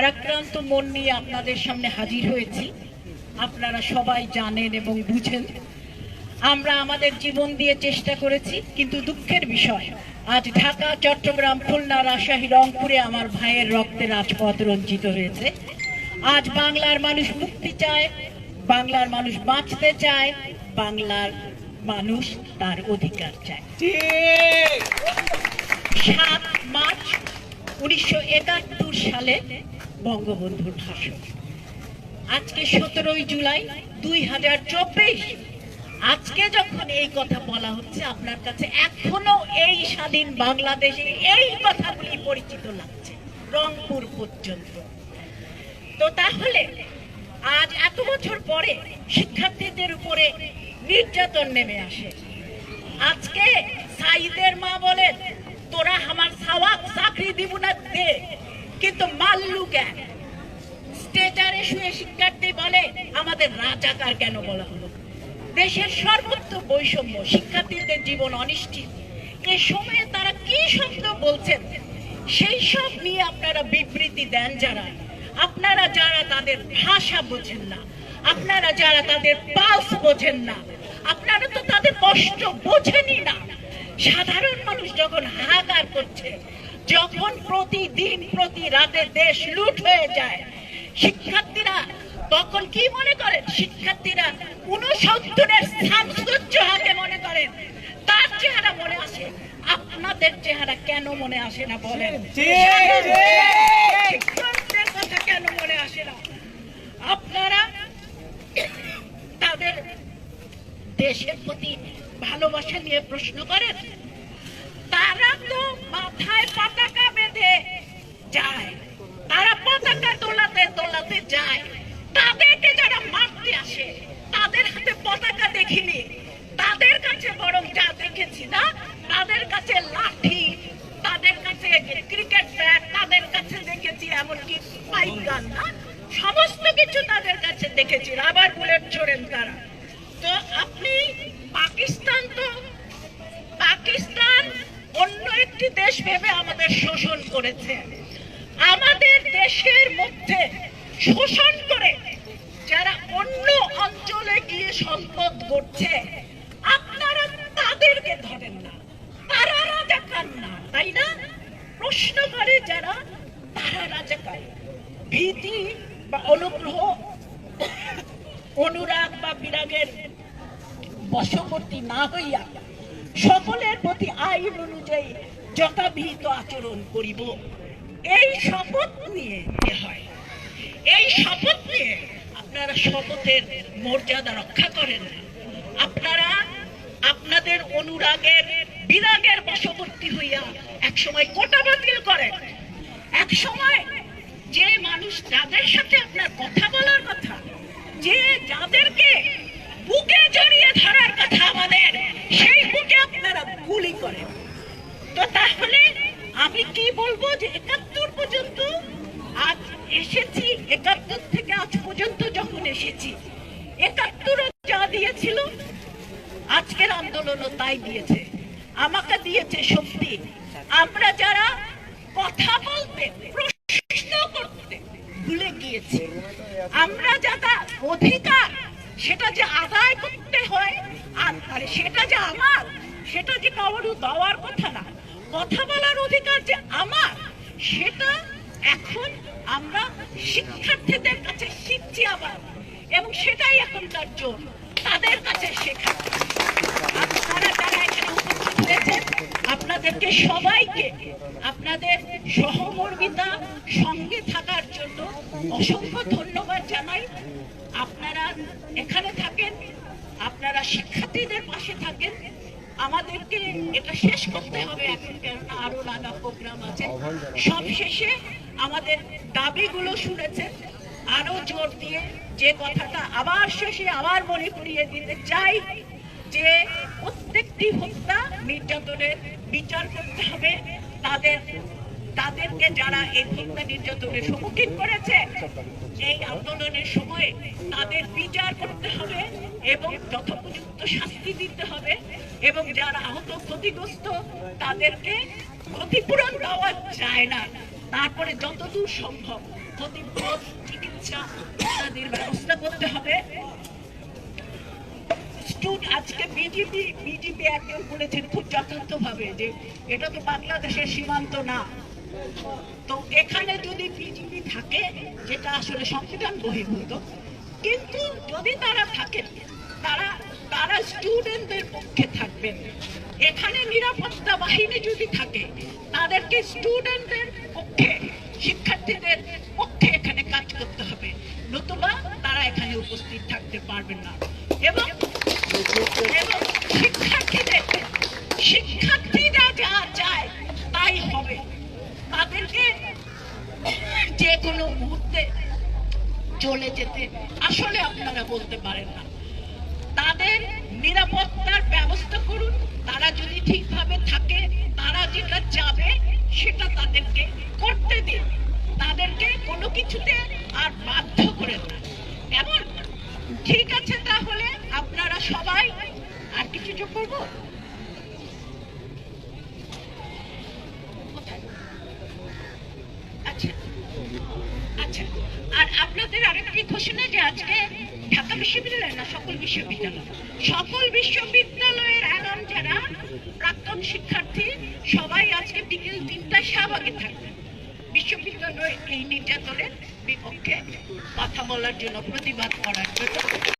ভারাক্রান্ত মন নিয়ে আপনাদের সামনে হাজির হয়েছি। আপনারা সবাই জানেন এবং বুঝেন। আমরা আমাদের জীবন দিয়ে চেষ্টা করেছি, কিন্তু দুঃখের বিষয়, আজ ঢাকা, চট্টগ্রাম, খুলনা, রাজশাহী, রংপুরে আমার ভাইয়ের রক্তে রাজপথ রঞ্জিত হয়েছে। আজ বাংলার মানুষ মুক্তি চায়, বাংলার মানুষ বাঁচতে চায়, বাংলার মানুষ তার অধিকার চায়। সাত মার্চ উনিশশো একাত্তর সালে বঙ্গবন্ধুর ভাষণ। আজকে সতেরোই জুলাই, দুই হাজার চব্বিশ। আজকে যখন এই কথা বলা হচ্ছে, আপনার কাছে এখনও এই স্বাধীন বাংলাদেশে এই কথাগুলি পরিচিত লাগছে, রংপুর পর্যন্ত। তো তাহলে, আজ এত বছর পরে শিক্ষার্থীদের উপরে নির্যাতন নেমে আসে। আজকে সাইদের মা বলেন, তোরা আমার সাওয়াক চাকরি দিব না দে। কিন্তু মাল্লু কেন স্টেজারে শুয়ে শিক্ষার্থী বলে, আমাদের রাজাকার কেন বলা হলো? দেশের সর্বত্র বৈষম্য, শিক্ষার্থীদের জীবন অনিশ্চিত। এ সময়ে তারা কি শব্দ বলছেন? সেই সব নিয়ে আপনারা বিবৃতি দেন যারা। আপনারা যারা তাদের ভাষা বোঝেন না, আপনারা যারা তাদের পালস বোঝেন না, আপনারা তো তাদের কষ্ট বোঝেনই না। সাধারণ মানুষ যখন হাহাকার করছে যখন প্রতিদিন প্রতি রাতে দেশ লুট হয়ে যায় শিক্ষার্থীরা তখন কি মনে করেন? শিক্ষার্থীরা উনসত্তরের শামসুজ্জোহাকে মনে করেন। তার চেহারা মনে আসে। আপনাদের চেহারা কেন মনে আসে না বলেন? কথা কেন মনে আসে না? আপনারা তাদের দেশের প্রতি ভালোবাসা নিয়ে প্রশ্ন করেন? তারা তো মাথায় পতাকা বেঁধে যায়। তারা পতাকা তোলাতে তোলাতে যায়। তাদেরকে যারা মারতে আসে, তাদের হাতে পতাকা দেখিনি। তাদের কাছে বরং যা দেখেছি না, তাদের কাছে লাঠি, তাদের কাছে ক্রিকেট ব্যাট, তাদের কাছে দেখেছি এমনকি পাইপ গান না, সমস্ত কিছু তাদের কাছে দেখেছি। রাবার বুলেট ছোড়েন তারা। তো আপনি পাকিস্তান তো, পাকিস্তান অন্য একটি দেশ ভেবে আমাদের শোষণ করেছে। আমাদের দেশের মধ্যে শোষণ করে যারা অন্য অঞ্চলে গিয়ে সম্পদ করছে আপনারা তাদেরকে ধরেন না। তারা রাজাকার না, তাই না? প্রশ্ন করে যারা, তারা রাজাকার ভীতি বা অনুগ্রহ, অনুরাগ বা বিরাগের বশবর্তী না হইয়া সকলের প্রতি আইন অনুযায়ী যথাবিহিত আচরণ করিব। এই শপথ নিয়ে হয়, এই শপথ নিয়ে আপনারা শপথের মর্যাদা রক্ষা করেন। আপনারা আপনাদের অনুরাগের বিরাগের বশবর্তী হইয়া এক সময় কোটা বাতিল করেন। এক সময় যে মানুষ যাদের সাথে আপনার কথা বলার কথা যে যাদেরকে বুকে জড়িয়ে ধরার কথা আমাদের সেই বুকে আপনারা গুলি করেন তো তাহলে আমি কি বলব যে একাত্তর পর্যন্ত আজ এসেছি, একাত্তর থেকে আজ পর্যন্ত যখন এসেছি, একাত্তর যা দিয়েছিল, আজকের আন্দোলনও তাই দিয়েছে। আমাকে দিয়েছে শক্তি। আমরা যারা কথা বলতে, প্রশ্ন করতে ভুলে গিয়েছি, আমরা যারা অধিকার, সেটা যে আদায় করতে হয়, আর সেটা যে আমার, সেটা যে কারোর দেওয়ার কথা না, কথা বলার অধিকার যে আমার, সেটা এখন আমরা শিক্ষার্থীদের কাছে শিখছি আবার, এবং সেটাই এখনকার জোর, তাদের কাছে শেখা। আপনাদেরকে সবাইকে আপনাদের সহমর্মিতা সঙ্গে থাকার জন্য অসংখ্য ধন্যবাদ জানাই। আপনারা এখানে থাকেন, আপনারা শিক্ষার্থীদের পাশে থাকেন। আমাদেরকে এটা শেষ করতে হবে এখন, কেননা আরও নানা প্রোগ্রাম আছে। সব শেষে আমাদের দাবিগুলো শুনেছেন আরও জোর দিয়ে যে কথাটা আবার শেষে আবার মনে করিয়ে দিতে চাই যে প্রত্যেকটি হত্যা নির্যাতনের বিচার করতে হবে। তাদের, তাদেরকে যারা এই হত্যা নির্যাতনের সম্মুখীন করেছে, এই আন্দোলনের সময় তাদের বিচার করতে হবে এবং যথোপযুক্ত শাস্তি দিতে হবে এবং যারা আহত ক্ষতিগ্রস্ত তাদেরকে ক্ষতিপূরণ দেওয়া যায় না। তারপরে যতদূর সম্ভব প্রতিপদ চিকিৎসা ইত্যাদির ব্যবস্থা করতে হবে। আজকে বিজেপি বিজেপি একজন বলেছেন খুব যে এটা তো বাংলাদেশের সীমান্ত না। তো এখানে যদি বিজেপি থাকে, যেটা আসলে সংবিধান বহির্ভূত, কিন্তু যদি তারা থাকেন, তারা তারা স্টুডেন্টদের পক্ষে থাকবেন। এখানে নিরাপত্তা বাহিনী যদি থাকে, তাদেরকে স্টুডেন্টদের পক্ষে শিক্ষার্থীদের পক্ষে এখানে কাজ করতে হবে। নতুবা তারা এখানে উপস্থিত থাকতে পারবেন না। এবং শিক্ষার্থীদের, শিক্ষার্থীরা যা চায় তাই হবে। তাদেরকে যে কোনো মুহূর্তে চলে যেতে আসলে আপনারা বলতে পারেন না। তাদের নিরাপত্তার ব্যবস্থা করুন। তারা যদি ঠিকভাবে থাকে, তারা যেটা চাবে সেটা তাদেরকে করতে দিন তাদেরকে কোনো কিছুতে আর বাধ্য করেন না। এবং ঠিক আছে তাহলে, আপনারা সবাই আর কিছু যোগ করব? আচ্ছা। আচ্ছা। আর আপনাদের যে ঢাকা বিশ্ববিদ্যালয় না, সকল সকল বিশ্ববিদ্যালয়ের প্রাক্তন শিক্ষার্থী, সবাই আজকে বিকেল তিনটায় থাকবেন। বিশ্ববিদ্যালয় এই নির্যাতনের বিপক্ষে কথা বলার জন্য প্রতিবাদ করার জন্য।